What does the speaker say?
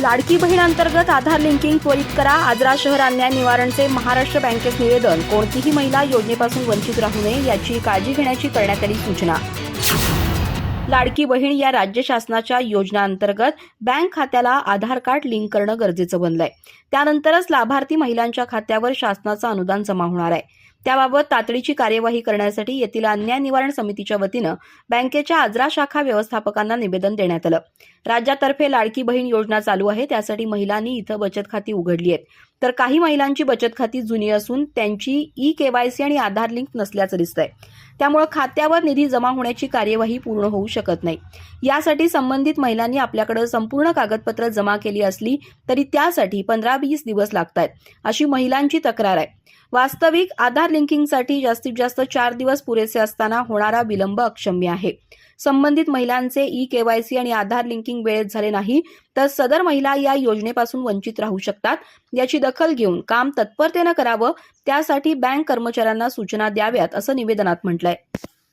लाडकी बहीण अंतर्गत आधार लिंकिंग त्वरित करा. आजरा शहर अन्याय निवारणचे महाराष्ट्र बँकेत निवेदन. कोणतीही महिला योजनेपासून वंचित राहू नये याची काळजी घेण्याची करण्यात आली सूचना. लाडकी बहीण या राज्य शासनाच्या योजनांतर्गत बँक खात्याला आधार कार्ड लिंक करणं गरजेचं बनलंय. त्यानंतरच लाभार्थी महिलांच्या खात्यावर शासनाचं अनुदान जमा होणार आहे. त्याबाबत तातडीची कार्यवाही करण्यासाठी येथील अन्याय निवारण समितीच्या वतीनं बँकेच्या आजरा शाखा व्यवस्थापकांना निवेदन देण्यात आलं. राज्यातर्फे लाडकी बहीण योजना चालू आहे त्यासाठी महिलांनी इथं बचत खाती उघडली आहेत. तर काही महिलांची बचत खाती जुनी असून त्यांची ई केवायसी आणि आधार लिंक नसल्याचं दिसतंय. त्यामुळे खात्यावर निधी जमा होण्याची कार्यवाही पूर्ण होऊ शकत नाही. यासाठी संबंधित महिलांनी आपल्याकडे संपूर्ण कागदपत्र जमा केली असली तरी त्यासाठी पंधरा वीस दिवस लागत आहेत अशी महिलांची तक्रार आहे. वास्तविक आधार लिंकिंगसाठी जास्तीत जास्त चार दिवस पुरेसे असताना होणारा विलंब अक्षम्य आहे. संबंधित महिलांचे ई केवायसी आणि आधार लिंकिंग वेळेत झाले नाही तर सदर महिला या योजनेपासून वंचित राहू शकतात. याची दखल घेऊन काम तत्परतेनं करावं त्यासाठी बँक कर्मचाऱ्यांना सूचना द्याव्यात असं निवेदनात म्हटलंय.